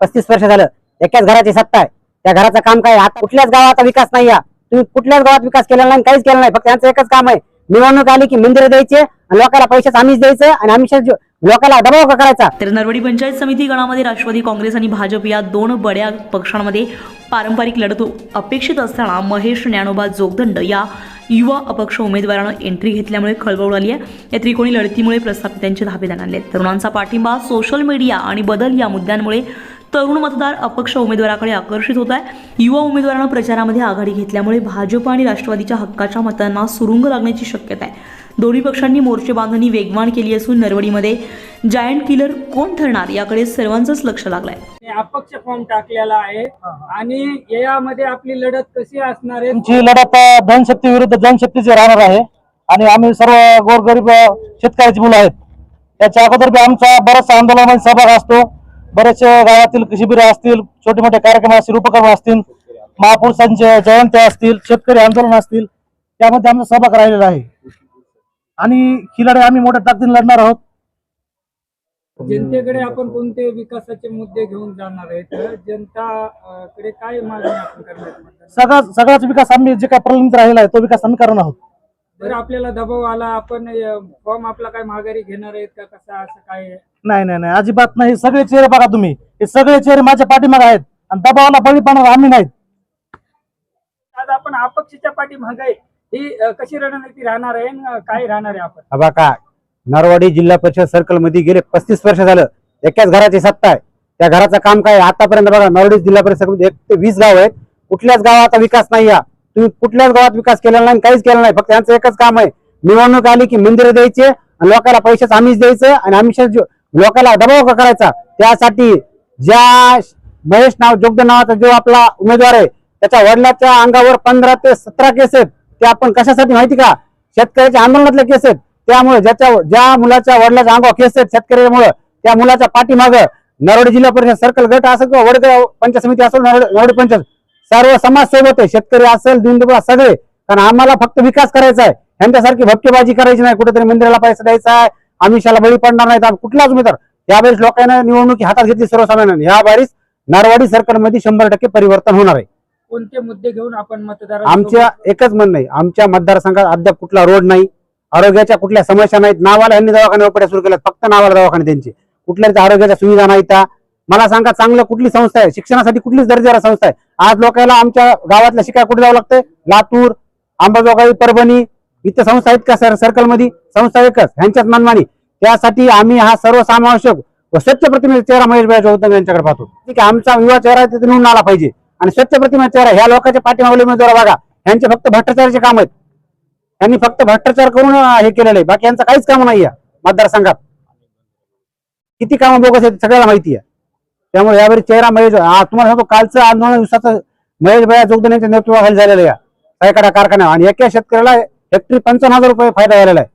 पस्तीस वर्ष झालं. एकाच घराची सत्ता आहे. त्या घराचं काम काय आता कुठल्याच गावाचा विकास नाही या तुम्ही कुठल्याच गावात विकास केलेला नाही काहीच केलं नाही. फक्त यांचं एकच काम आहे. निवडणूक आली की मंदिर द्यायचे आणि लोकांना पैशाच आम्हीच द्यायचं आणि आम्ही लोकांना दबाव करायचा? तर नरवडी पंचायत समिती गणामध्ये राष्ट्रवादी काँग्रेस आणि भाजप या दोन बड्या पक्षांमध्ये पारंपरिक लढत अपेक्षित असताना महेश ज्ञानोबा जोगदंड या युवा अपक्ष उमेदवारानं एंट्री घेतल्यामुळे खळबळ उडाली आहे. या त्रिकोणी लढतीमुळे प्रस्थापितांचे धाबे जाणले तरुणांचा पाठिंबा सोशल मीडिया आणि बदल या मुद्द्यांमुळे तरुण मतदार अपक्ष उमेदवाराकडे आकर्षित होत आहे. युवा उमेदवारानं प्रचारामध्ये आघाडी घेतल्यामुळे भाजप आणि राष्ट्रवादीच्या हक्काच्या मतांना सुरुंग लागण्याची शक्यता आहे. दोन्ही पक्षांनी मोर्चे बांधणी वेगवान केली असून नरवडीमध्ये जायंट किलर कोण ठरणार याकडे सर्वांचंच लक्ष लागलंय. हे अपक्ष फॉर्म टाकलेला आहे आणि यामध्ये आपली लढत कशी असणार आहे? लढत धनशक्ती विरुद्ध जनशक्तीची राहणार आहे आणि आम्ही सर्व गोरगरीब शेतकऱ्याची मुलं आहेत. त्याच्या अगोदर बी आमचा बराचसा आंदोलनामध्ये सहभाग असतो. बरेचसे गावातील शिबिरं असतील छोटे मोठे कार्यक्रम असतील उपक्रम असतील महापुरुषांचे जयंत्या असतील शेतकरी आंदोलन असतील त्यामध्ये आमचा सहभाग राहिलेला आहे आणि ही लढाई आम्ही मोठ्या ताकदीने लढणार आहोत जनतेकडे आपण कोणते विकासाचे मुद्दे घेऊन जाणार आहेत जनता कडे काय मागणी आपण करणार आहे? सगळा सगळाच विकास आम्ही जे काय प्रलंबित राहिला आहे तो विकास आम्ही करणार आहोत जर आपल्याला दबाव आला आपण फॉर्म आपला काय माघारी घेणार आहेत का कसं असं काय? नाही नाही नाही. अजिबात नाही. सगळे चेहरे बघा तुम्ही. हे सगळे चेहरे माझ्या पाठीमागे आहेत. आणि दबावाला बळी पाडणार आम्ही नाहीत. आज आपण अपक्षच्या पाठीमागे आहे. ही अं, कशी रणनीती राहणार आहे आणि काय राहणार आहे आपण? हा बघा नरवाडी जिल्हा परिषद सर्कलमध्ये गेले पस्तीस वर्ष झालं. एकाच घराची सत्ता आहे. त्या घराचं काम काय आतापर्यंत बघा नरवाडी जिल्हा परिषदमध्ये एक ते वीस गाव आहेत. कुठल्याच गावाचा विकास नाही या तुम्ही कुठल्याच गावात विकास केलेला नाही काहीच केलं नाही. फक्त यांचं एकच काम आहे. निवडणूक आली की मंदिरं द्यायचे आणि लोकांना पैशाच आम्हीच द्यायचं आणि आम्ही लोकांना दबाव करायचा? त्यासाठी ज्या महेश नाव जोगद नावाचा जो आपला उमेदवार आहे त्याच्या वडिलाच्या अंगावर पंधरा ते सतरा केस आहेत. ते आपण कशासाठी माहिती का? शेतकऱ्याच्या आंदोलनातले केस आहेत. त्यामुळे ज्याच्या ज्या मुलाच्या वडिलाच्या अंगावर केस आहेत शेतकऱ्यामुळे त्या मुलाच्या पाठीमागं नरवडे जिल्हा परिषद सर्कल गट असेल किंवा वडगाव पंचायत समिती असेल नरवडे पंचायत सर्व समाज सोबत आहे शेतकरी असेल दिनदुबळा सगळे. कारण आम्हाला फक्त विकास करायचा आहे. यांच्यासारखी भपकेबाजी करायची नाही. कुठेतरी मंदिराला पैसा द्यायचा आहे. आमिषाला बळी पडणार नाहीत. कुठलाच उमेदवार. यावेळेस लोकांना निवडणुकी हातात घेतली सर्वसामान्यांनी. यावेळेस नारवाडी सर्कलमध्ये शंभर टक्के परिवर्तन होणार आहे. कोणते मुद्दे घेऊन आपण मतदार आमच्या एकच म्हणणं आहे आमच्या मतदारसंघात अद्याप कुठला रोड नाही. आरोग्याच्या कुठल्या समस्या नाहीत. नावाला यांनी दवाखाने उपड्या सुरू केल्यात. फक्त नावाला दवाखाने त्यांचे. कुठल्या आरोग्याच्या सुविधा नाहीत. त्या. मला सांगा चांगलं कुठली संस्था आहे? शिक्षणासाठी कुठलीच दर्जेदार संस्था आहे? आज लोकांना आमच्या गावातल्या शिकाय कुठे जावं लागतंय? लातूर अंबाजोगाई परभणी इथं संस्था आहेत का सर? सर्कलमध्ये संस्था एकच ह्यांच्यात मनमानी. त्यासाठी आम्ही हा सर्वसमावेशक व स्वच्छ प्रतिमेचा चेहरा महेश भाई चौधरी यांच्याकडे पाहतो. ठीक आहे आमचा युवा चेहरा तिथे निवडून आला पाहिजे. आणि स्वच्छ प्रतिमा चेहरा ह्या लोकांच्या पाठीमागले उमेदवार बघा. यांचे फक्त भ्रष्टाचाराचे काम आहेत. त्यांनी फक्त भ्रष्टाचार करून हे केलेलं आहे. बाकी यांचं काहीच काम नाही या मतदारसंघात. किती कामं बोगस आहेत सगळ्याला माहिती आहे. त्यामुळे यावेळी चेहरा महेश हा, तुम्हाला सांगतो कालचं आंदोलन दिवसाचं महेश भैया जोगदन यांच्या नेतृत्वाखाली झालेलं आहे. या सायकडा कारखाना आणि एका शेतकऱ्याला हेक्टरी पंचावन्न हजार रुपये फायदा झालेला आहे.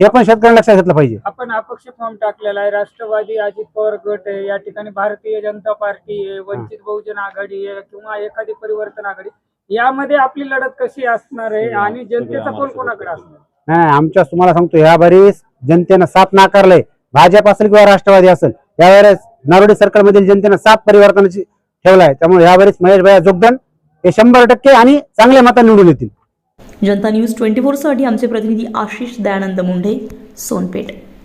हे पण शेतकऱ्यांना लक्षात घेतलं पाहिजे. आपण अपक्ष फॉर्म टाकलेला आहे. राष्ट्रवादी अजित पवार गट आहे. या ठिकाणी भारतीय जनता पार्टी आहे. वंचित बहुजन आघाडी आहे किंवा एखादी परिवर्तन आघाडी. यामध्ये आपली लढत कशी असणार आहे आणि जनतेचा कौल कोणाकडे असणार? नाही आमच्या तुम्हाला सांगतो या बरीच जनतेनं साथ नाकारलंय. भाजप असेल किंवा राष्ट्रवादी असेल यावेळेस नारोडी सर्कल मधील जनतेनं साथ परिवर्तनाची ठेवलाय. त्यामुळे यावेळेस महेश भैया जोगदन हे शंभर टक्के आणि चांगल्या मतांनी निवडून येतील. जनता न्यूज ट्वेंटी फोरसाठी आमचे प्रतिनिधी आशिष दयानंद मुंढे सोनपेठ.